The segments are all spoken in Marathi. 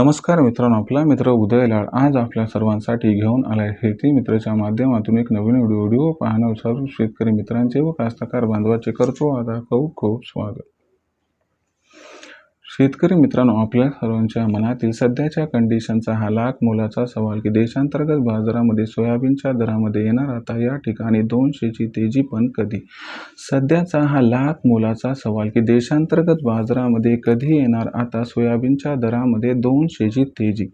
नमस्कार मित्रांनो आपला मित्र उदयलाड आज आपल्या सर्वांसाठी घेऊन आलाय शेती मित्राच्या माध्यमातून एक नवीन व्हिडिओ व्हिडिओ पाहण्यावर सर्व शेतकरी मित्रांचे व कास्तकार बांधवाचे करतो. आता खूप खूप स्वागत. शेतकरी मित्रांनो आपल्या सर्वांच्या मनातील सध्याच्या कंडिशनचा हा लाख मोलाचा सवाल की देशांतर्गत बाजारामध्ये सोयाबीनच्या दरामध्ये येणार आता या ठिकाणी दोनशेची तेजी पण कधी? सध्याचा हा लाख मोलाचा सवाल की देशांतर्गत बाजारामध्ये कधी येणार आता सोयाबीनच्या दरामध्ये दोनशेची तेजी?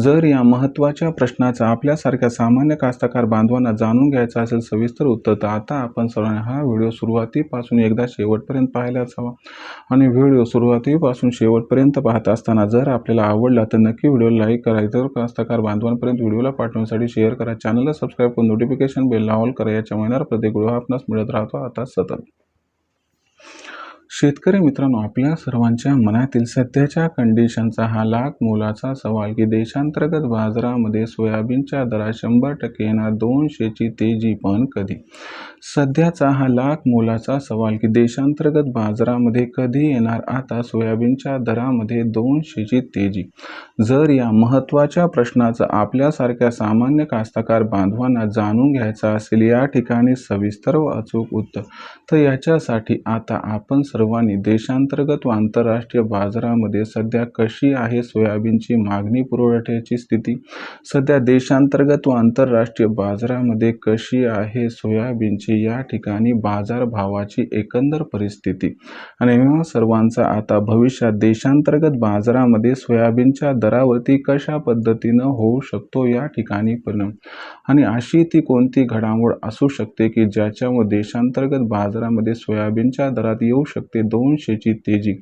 जर या महत्त्वाच्या प्रश्नाचा आपल्यासारख्या सामान्य कास्तकार बांधवांना जाणून घ्यायचा असेल सविस्तर उत्तर तर आता आपण सर्वांनी हा व्हिडिओ सुरुवातीपासून एकदा शेवटपर्यंत पाहायलाच हवा. आणि व्हिडिओ सुरुवातीपासून शेवटपर्यंत पाहत असताना जर आपल्याला आवडला तर नक्की व्हिडिओला लाईक करा. इतर कास्तकार बांधवांपर्यंत व्हिडिओला पाठवण्यासाठी शेअर करा. चॅनलला सबस्क्राईब करून नोटिफिकेशन बेल ऑल करा. याच्या महिन्यावर प्रत्येक व्हिडिओ आपणास मिळत राहतो. आता सतत. शेतकरी मित्रांनो आपल्या सर्वांच्या मनातील सध्याच्या कंडिशनचा हा लाख मोलाचा सवाल की देशांतर्गत बाजारामध्ये सोयाबीनच्या दरात शंभर टक्के येणार दोनशेची तेजी पण कधी? सध्याचा हा लाख मोलाचा सवाल की देशांतर्गत बाजारामध्ये कधी येणार आता सोयाबीनच्या दरामध्ये दोनशेची तेजी? जर या महत्त्वाच्या प्रश्नाचं आपल्यासारख्या सामान्य कास्तकार बांधवांना जाणून घ्यायचा असेल या ठिकाणी सविस्तर व अचूक उत्तर. तर याच्यासाठी आता आपण सर्वांनी देशांतर्गत व आंतरराष्ट्रीय बाजारामध्ये सध्या कशी आहे सोयाबीनची मागणी पुरवठ्याची स्थिती सध्या देशांतर्गत व आंतरराष्ट्रीय बाजारामध्ये कशी आहे सोयाबीनची या ठिकाणी बाजारभावाची एकंदर परिस्थिती? आणि सर्वांचा आता भविष्यात देशांतर्गत बाजारामध्ये सोयाबीनच्या दरावरती कशा पद्धतीनं होऊ शकतो या ठिकाणी परिणाम? आणि अशी ती कोणती घडामोड असू शकते की ज्याच्यामुळे देशांतर्गत बाजारामध्ये सोयाबीनच्या दरात येऊ शकते? दोनशेची तेजी.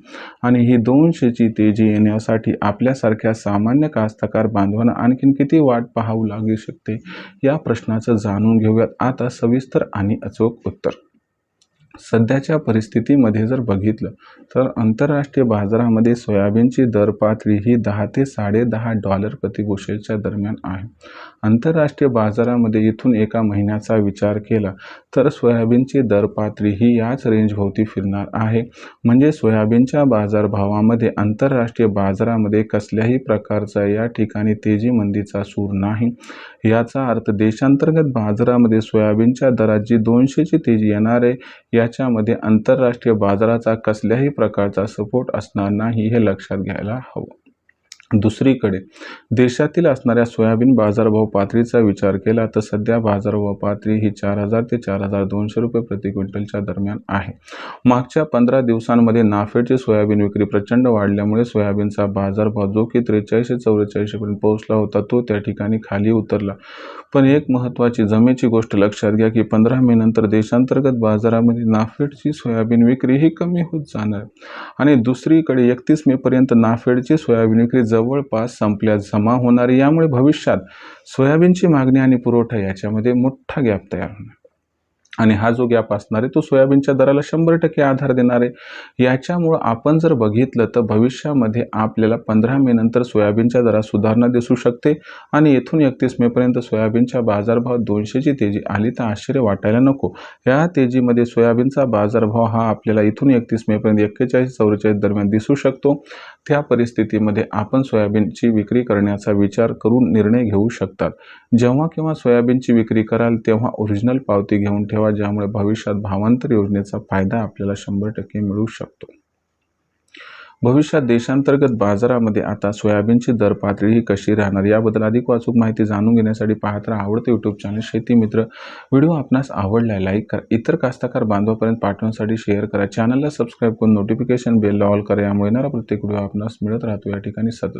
आणि ही दोनशेची तेजी येण्यासाठी आपल्यासारख्या सामान्य कास्तकार बांधवांना आणखीन किती वाट पाहावं लागू शकते? या प्रश्नाचं जाणून घेऊयात. आता सविस्तर आणि अचूक उत्तर. सध्याच्या परिस्थितीमध्ये जर बघितलं तर आंतरराष्ट्रीय बाजारामध्ये सोयाबीनची दर पातळी ही दहा ते साडेदहा डॉलर प्रतिगोषेच्या दरम्यान आहे. आंतरराष्ट्रीय बाजारामध्ये इथून एका महिन्याचा विचार केला तर सोयाबीनची दर पातळी ही याच रेंजभोवती फिरणार आहे. म्हणजे सोयाबीनच्या बाजारभावामध्ये आंतरराष्ट्रीय बाजारामध्ये कसल्याही प्रकारचा या ठिकाणी तेजी मंदीचा सूर नाही. याचा अर्थ देशांतर्गत बाजारामध्ये सोयाबीनच्या दरात जी दोनशेची तेजी येणार आहे याच्यामध्ये आंतरराष्ट्रीय बाजाराचा कसल्याही प्रकारचा सपोर्ट असणार नाही हे लक्षात घ्यायला हवं. दुसरीकडे देशातील असणाऱ्या सोयाबीन बाजारभाव पातळीचा विचार केला तर सध्या बाजारभाव पातळी ही चार हजार ते चार हजार दोनशे रुपये प्रति क्विंटलच्या दरम्यान आहे. मागच्या पंधरा दिवसांमध्ये नाफेडची सोयाबीन विक्री प्रचंड वाढल्यामुळे सोयाबीनचा बाजारभाव जो की त्रेचाळीसशे चौवेचाळीसशेपर्यंत पोहोचला होता तो त्या ठिकाणी खाली उतरला. पण एक महत्त्वाची जमेची गोष्ट लक्षात घ्या की पंधरा मे नंतर देशांतर्गत बाजारामध्ये नाफेडची सोयाबीन विक्री ही कमी होत जाणार. आणि दुसरीकडे एकतीस मेपर्यंत नाफेडची सोयाबीन विक्री जवळपास संपल्यास जमा होणार यामुळे भविष्यात सोयाबीनची मागणी आणि पुरवठा याच्यामध्ये मोठा गॅप तयार होणार. आणि हा जो गॅप असणार आहे तो सोयाबीनच्या दराला शंभर टक्के आधार देणार आहे. याच्यामुळं आपण जर बघितलं तर भविष्यामध्ये आपल्याला पंधरा मे नंतर सोयाबीनच्या दरात सुधारणा दिसू शकते. आणि येथून एकतीस मेपर्यंत सोयाबीनच्या बाजारभाव दोनशेची तेजी आली तर आश्चर्य वाटायला नको. या तेजीमध्ये सोयाबीनचा बाजारभाव हा आपल्याला इथून एकतीस मेपर्यंत एक्केचाळीस चौवेचाळीस दरम्यान दिसू शकतो. त्या परिस्थितीमध्ये आपण सोयाबीनची विक्री करण्याचा विचार करून निर्णय घेऊ शकतात. जेव्हा किंवा सोयाबीनची विक्री कराल तेव्हा ओरिजिनल पावती घेऊन ठेवा ज्यामुळे भविष्यात भावांतर योजनेचा फायदा आपल्याला शंभर टक्के मिळू शकतो. भविष्यात देशांतर्गत बाजारामध्ये आता सोयाबीनची दर पातळी ही कशी राहणार याबद्दल अधिक वाचूक माहिती जाणून घेण्यासाठी पाहत राहा आवडतं यूट्यूब चॅनल शेती मित्र. व्हिडिओ आपणास आवडला लाईक करा. इतर कास्तकार बांधवापर्यंत पाठवण्यासाठी शेअर करा. चॅनलला सबस्क्राईब करून नोटिफिकेशन बेल ऑल करा. यामुळे येणारा प्रत्येक व्हिडिओ आपणास मिळत राहतो. या ठिकाणी सतत.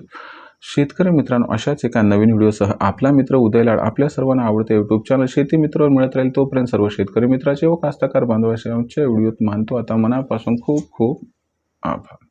शेतकरी मित्रांनो अशाच एका नवीन व्हिडिओसह आपला मित्र उदयलाड आपल्या सर्वांना आवडते. यूट्यूब चॅनल शेती मित्रवर मिळत राहील तोपर्यंत सर्व शेतकरी मित्राचे व कास्तकार बांधवाच्या व्हिडिओत मानतो. आता मनापासून खूप खूप आभार.